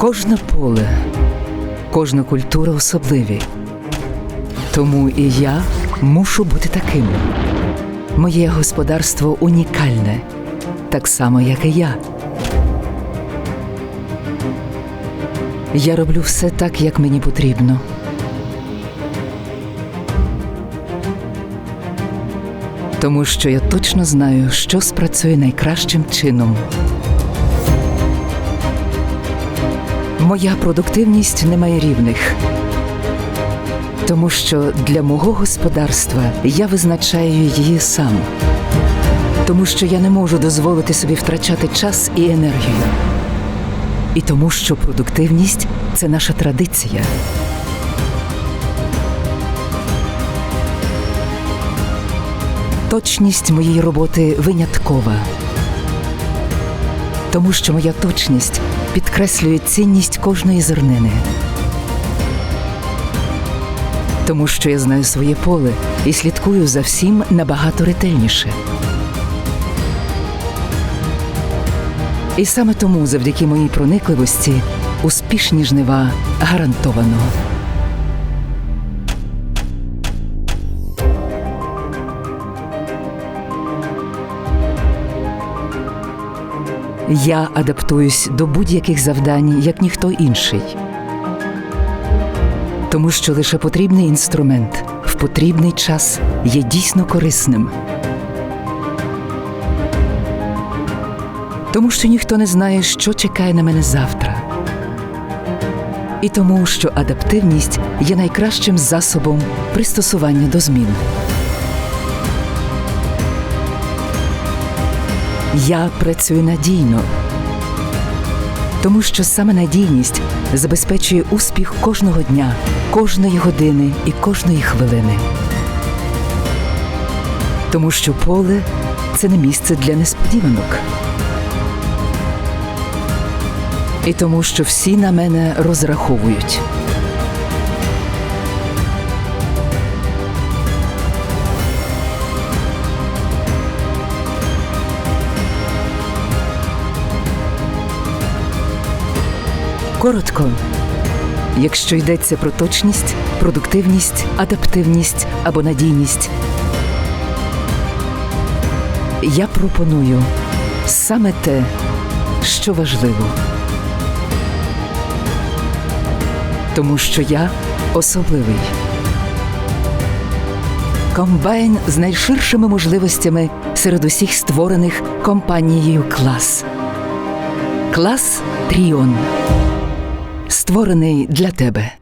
Кожне поле, кожна культура особливі. Тому і я мушу бути таким. Моє господарство унікальне, так само, як і я. Я роблю все так, як мені потрібно. Тому що я точно знаю, що спрацює найкращим чином. Моя продуктивність не має рівних. Тому що для мого господарства я визначаю її сам. Тому що я не можу дозволити собі втрачати час і енергію. І тому, що продуктивність це наша традиція. Точність моєї роботи виняткова. Тому що моя точність підкреслює цінність кожної зернини. Тому що я знаю своє поле і слідкую за всім набагато ретельніше. І саме тому, завдяки моїй проникливості, успішні жнива гарантовано. Я адаптуюсь до будь-яких завдань, як ніхто інший. Тому що лише потрібний інструмент в потрібний час є дійсно корисним. Тому що ніхто не знає, що чекає на мене завтра. І тому, що адаптивність є найкращим засобом пристосування до змін. Я працюю надійно, тому що саме надійність забезпечує успіх кожного дня, кожної години і кожної хвилини. Тому що поле це не місце для несподіванок. І тому, що всі на мене розраховують. Коротко, якщо йдеться про точність, продуктивність, адаптивність або надійність, я пропоную саме те, що важливо. Тому що я особливий. Комбайн з найширшими можливостями серед усіх створених компанією клас. Клас Тріон. Створений для тебе.